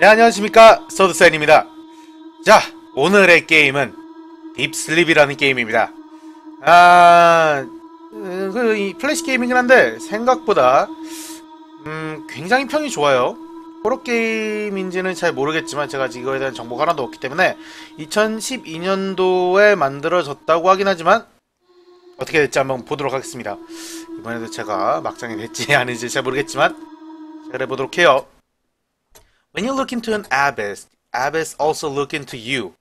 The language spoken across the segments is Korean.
네 안녕하십니까. 서드사인입니다. 자 오늘의 게임은 딥슬립이라는 게임입니다. 아... 음, 그, 이 플래시 게임이긴 한데 생각보다 음, 굉장히 평이 좋아요. 호러 게임인지는 잘 모르겠지만 제가 이거에 대한 정보가 하나도 없기 때문에 2012년도에 만들어졌다고 하긴 하지만 어떻게 됐지 한번 보도록 하겠습니다. 이번에도 제가 막장이 됐지 아닌지 잘 모르겠지만 잘 해보도록 해요 When you look into an abyss, abyss also look into you.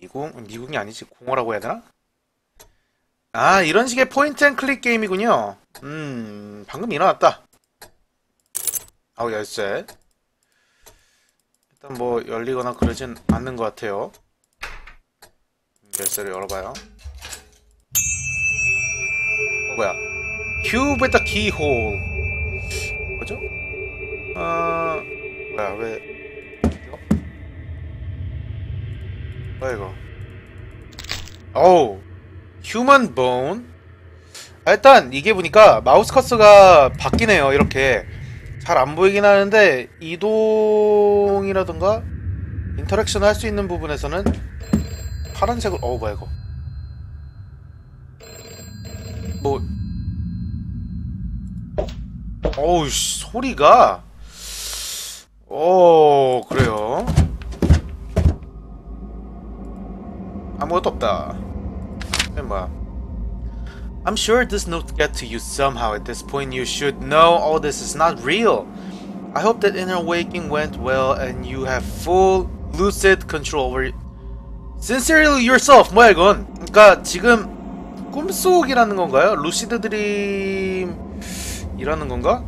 미궁, 미궁이 아니지 공허라고 해야 되나? 아 이런 식의 포인트 앤 클릭 게임이군요. 음 방금 일어났다. 아우 열쇠. 일단 뭐 열리거나 그러진 않는 것 같아요. 열쇠를 열어봐요. 어 뭐야? 큐브 에다 키홀. 아 뭐야 왜 이거? 뭐야 이거? 어우 휴먼 본 일단 이게 보니까 마우스 커서가 바뀌네요 이렇게 잘 안 보이긴 하는데 이동이라든가 인터랙션 할 수 있는 부분에서는 파란색을 어우 뭐야 이거 뭐 어우 씨, 소리가 오 그래요 아무것도 없다 뭐야 I'm sure this note get to you somehow at this point you should know all this is not real I hope that inner waking went well and you have full lucid control over Sincerely yourself 뭐야 이건 그러니까 지금 꿈속이라는 건가요? 루시드 드림 이라는 건가?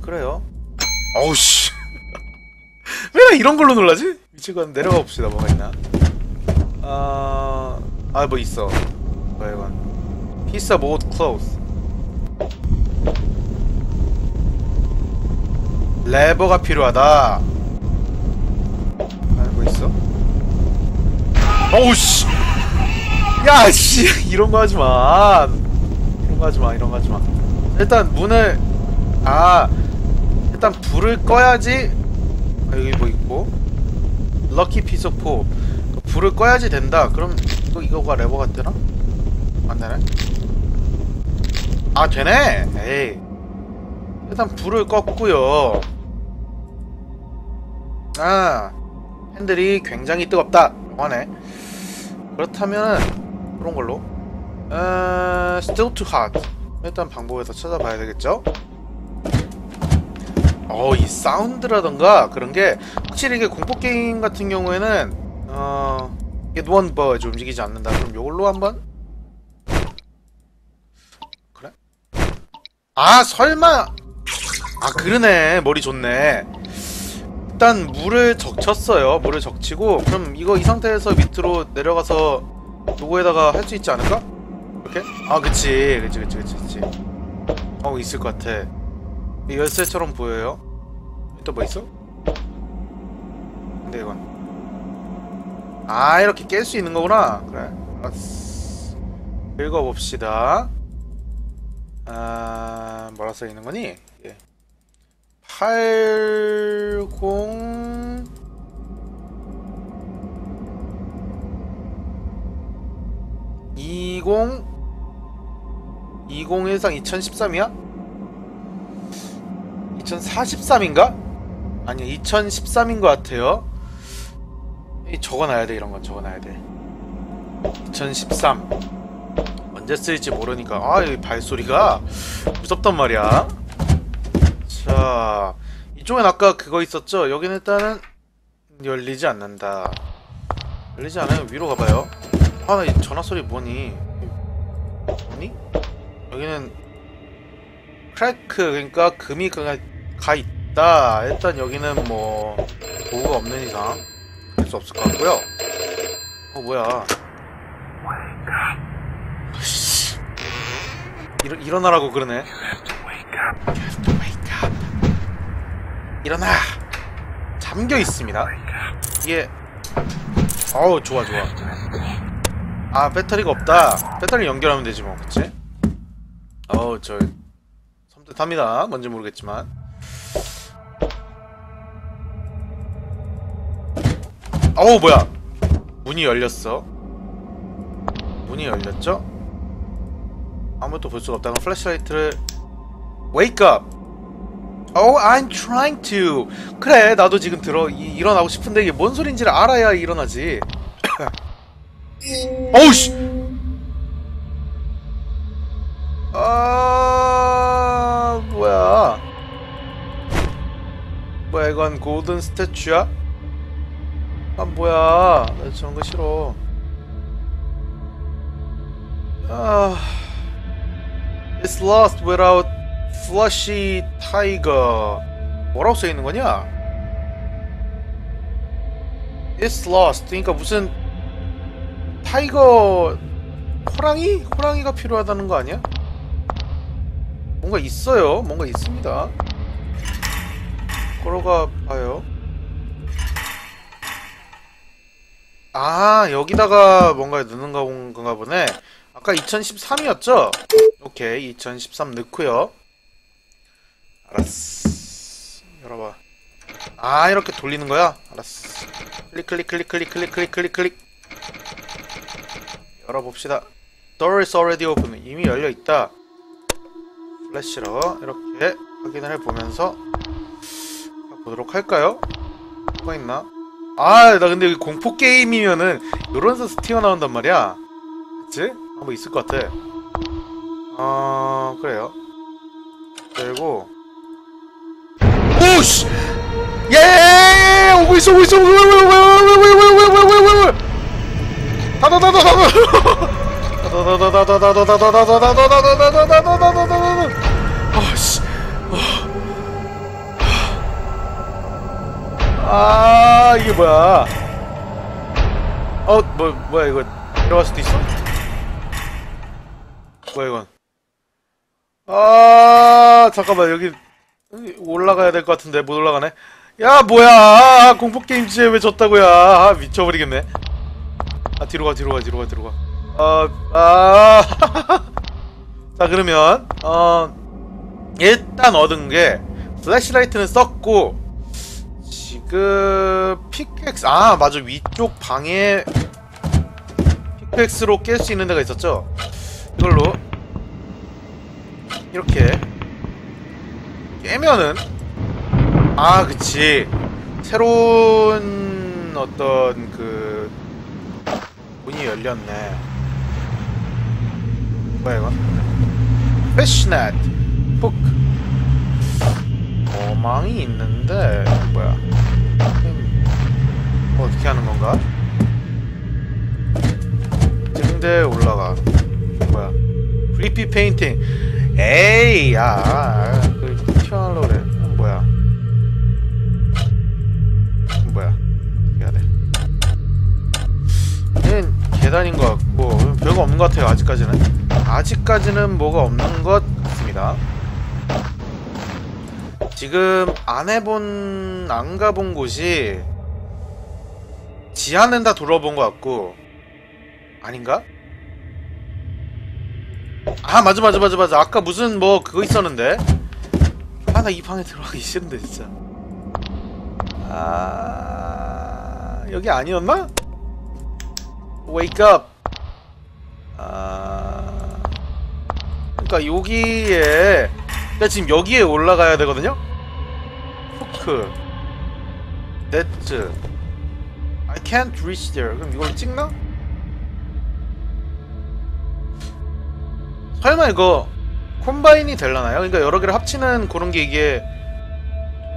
그래요 어우씨. 왜 이런 걸로 놀라지? 미치고 내려가 봅시다 뭐가 있나. 아... 아뭐 있어. 뭐야 이건 Piece of old 레버가 필요하다. 아, 뭐 있어? 어우씨. 야씨 이런 거 하지마. 이런 거 하지마 이런 거 하지마. 일단 문을 아 일단 불을 꺼야지. 아, 여기 뭐 있고. 럭키 피스 포 불을 꺼야지 된다. 그럼 또 이거가 레버가 되나? 안 되네. 아 되네. 에이. 일단 불을 껐고요. 아 핸들이 굉장히 뜨겁다. 하네. 그렇다면 그런 걸로. 어... still too hot. 일단 방법에서 찾아봐야 되겠죠? 어, 이 사운드라던가 그런 게 확실히 이게 공포 게임 같은 경우에는 어, 이게 원버즈 움직이지 않는다. 그럼 요걸로 한번 그래? 아, 설마 아, 그러네. 머리 좋네. 일단 물을 적쳤어요. 물을 적치고 그럼 이거 이 상태에서 밑으로 내려가서 요거에다가 할 수 있지 않을까? 이렇게? 아 그치 그치 그치 그치 그치 어 있을 것 같아 이 열쇠처럼 보여요 또 뭐 있어? 근데 이건 아 이렇게 깰 수 있는 거구나 그래 읽어봅시다 아 뭐라 써있는 거니? 예. 80 20 2013 2013이야? 2043인가? 아니 2013인 것 같아요. 적어놔야 돼 이런 건 적어놔야 돼. 2013 언제 쓸지 모르니까. 아 이 발소리가 무섭단 말이야. 자 이쪽엔 아까 그거 있었죠? 여기는 일단은 열리지 않는다. 열리지 않아요? 위로 가봐요. 아나 이 전화 소리 뭐니? 뭐니? 여기는 크래크 그러니까 금이 그냥 가 있다. 일단 여기는 뭐 도구가 없는 이상 할 수 없을 것 같고요. 어 뭐야. 일어, 일어나라고 그러네. 일어나. 잠겨 있습니다. 이게 어우 좋아 좋아. 아 배터리가 없다. 배터리 연결하면 되지 뭐 그치? 어우 저 섬뜩합니다. 뭔지 모르겠지만 어우 뭐야 문이 열렸어 문이 열렸죠? 아무것도 볼 수가 없다 그럼 플래시라이트를 Wake up! Oh, I'm trying to. 그래, 나도 지금 들어 이, 일어나고 싶은데 이게 뭔 소린지를 알아야 일어나지. 어우 씨. 아, 뭐야? 뭐야 이건 골든 스태츄야? 아 뭐야? 나 저런 거 싫어. 아, it's lost without fleshy tiger. 뭐라고 써 있는 거냐? It's lost. 그러니까 무슨 타이거 호랑이? 호랑이가 필요하다는 거 아니야? 뭔가 있어요. 뭔가 있습니다. 걸어가 봐요. 아 여기다가 뭔가 넣는 건가 보네. 아까 2013이었죠? 오케이 2013 넣고요. 알았어. 열어봐. 아 이렇게 돌리는 거야? 알았어. 클릭 클릭 클릭 클릭 클릭 클릭 클릭 클릭. 열어봅시다. Door is already open. 이미 열려 있다. 플래시로 이렇게 확인을 해보면서 보도록 할까요? 뭐가 있나? 아, 나 근데 공포 게임이면은 요런 데서 튀어나온단 말이야. 그치? 한번 있을 것 같아. 어, 그래요. 그리고 오씨! 예! 오고 있어, 오고 있어! 왜, 왜, 왜, 왜, 왜, 왜, 왜, 왜, 왜, 왜? 아씨. 아 이게 뭐야? 어뭐 뭐야 이거 들어갈 수도 있어? 뭐야 이건? 아 잠깐만 여기 올라가야 될 것 같은데 못 올라가네. 야 뭐야 공포 게임 지에 왜 졌다고야? 아, 미쳐버리겠네. 아 뒤로 가 뒤로 가 뒤로 가 뒤로 가. 아 아. 자 그러면 어 일단 얻은 게 플래시라이트는 썼고 지금 피크엑스 아 맞아. 위쪽 방에 피크엑스로 깰 수 있는 데가 있었죠? 이걸로. 이렇게. 깨면은 아 그치. 새로운 어떤 그 문이 열렸네. 뭐야 이거? 패시넷 북 어망이 있는데 뭐야? 음, 뭐 어떻게 하는 건가? 등대 올라가. 뭐야? 크리피 페인팅 에이 야그 튀어나오려 그래. 음, 뭐야? 뭐야? 해야 돼? 얘는 계단인 것 같고 별거 없는 것 같아요 아직까지는. 아직까지는 뭐가 없는 것 같습니다. 지금 안 해본 안 가본 곳이 지하는 다 둘러본 것 같고. 아닌가? 아 맞아 맞아 맞아 맞아. 아까 무슨 뭐 그거 있었는데? 아 나 이 방에 들어가기 싫은데 진짜. 아 여기 아니었나? Wake up. 아 그러니까 여기에 그러니까 지금 여기에 올라가야 되거든요? 후크 네트 I can't reach there 그럼 이걸 찍나? 설마 이거 콤바인이 될라나요? 그러니까 여러 개를 합치는 그런 게 이게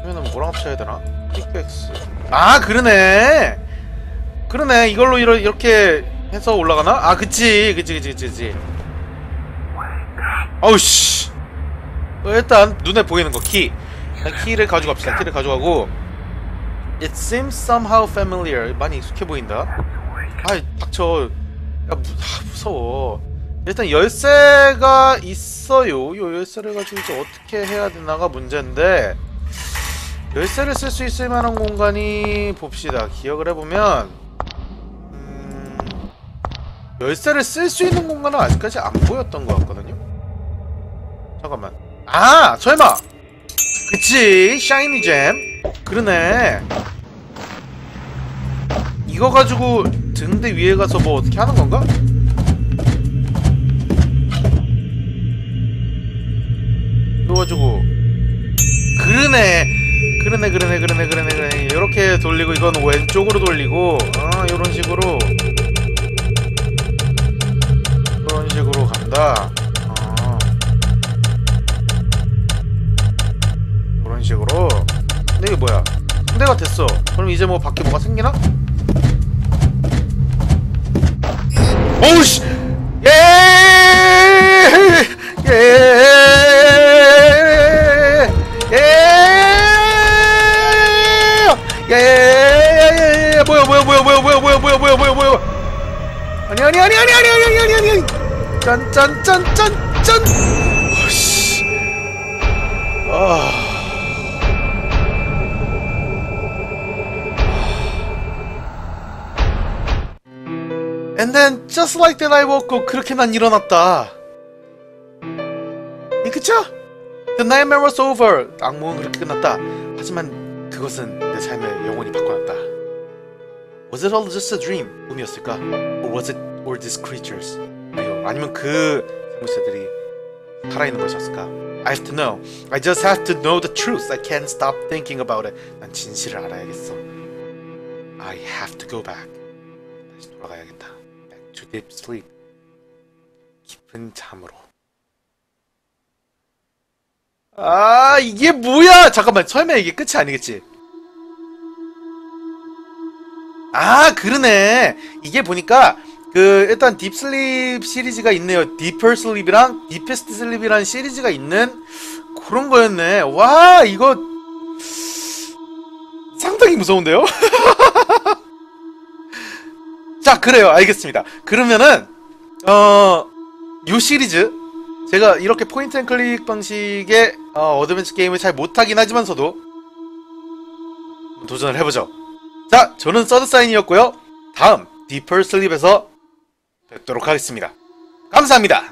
그러면 뭐랑 합쳐야 되나? 픽백스 아 그러네 그러네 이걸로 이러, 이렇게 해서 올라가나? 아 그치 그치 그치 그치 그치 어우씨 어, 일단 눈에 보이는 거 키. 키를 가져갑시다. 키를 가져가고 It seems somehow familiar. 많이 익숙해 보인다. 아, 닥쳐. 야, 무, 아, 무서워. 일단 열쇠가 있어요. 요 열쇠를 가지고 이제 어떻게 해야 되나가 문제인데 열쇠를 쓸 수 있을 만한 공간이 봅시다. 기억을 해보면 음, 열쇠를 쓸 수 있는 공간은 아직까지 안 보였던 것 같거든요. 잠깐만. 아 설마 그치 샤이니 잼 그러네. 이거 가지고 등대 위에 가서 뭐 어떻게 하는 건가? 이거 가지고. 그러네. 그러네 그러네 그러네 그러네 그러네. 이렇게 돌리고 이건 왼쪽으로 돌리고 아 이런 식으로. 이런 식으로 간다 아 이런 식으로 근데 이게 뭐야 상대가 됐어 그럼 이제 뭐 밖에 뭐가 생기나? 오우씨 예! 예! 예! 예! 예! 뭐야 뭐야 뭐야 뭐야 뭐야 뭐야 뭐야 뭐야 뭐야 뭐야 아니 아니 아니 아니 아니 아니 아니 아니 아니 짠짠짠짠 And then just like that I woke up 그렇게 난 일어났다 이 그쵸? The nightmare was over 악몽은 그렇게 끝났다 하지만 그것은 내 삶을 영원히 바꿔놨다 Was it all just a dream? 꿈이었을까? Or was it or these creatures? 아니면 그 생물체들이 살아있는 것이었을까? I have to know. I just have to know the truth. I can't stop thinking about it. 난 진실을 알아야겠어. I have to go back. 다시 돌아가야겠다. To deep sleep. 깊은 잠으로. 아 이게 뭐야? 잠깐만 설마 이게 끝이 아니겠지? 아 그러네. 이게 보니까 그 일단 딥슬립 시리즈가 있네요. 디퍼 슬립이랑 디페스트 슬립이라는 시리즈가 있는 그런 거였네. 와 이거 상당히 무서운데요? 자 그래요 알겠습니다. 그러면은 어 요 시리즈 제가 이렇게 포인트 앤 클릭 방식의 어, 어드벤처 게임을 잘 못하긴 하지만서도 도전을 해보죠. 자, 저는 서드사인이었고요. 다음 디퍼 슬립에서 뵙도록 하겠습니다. 감사합니다.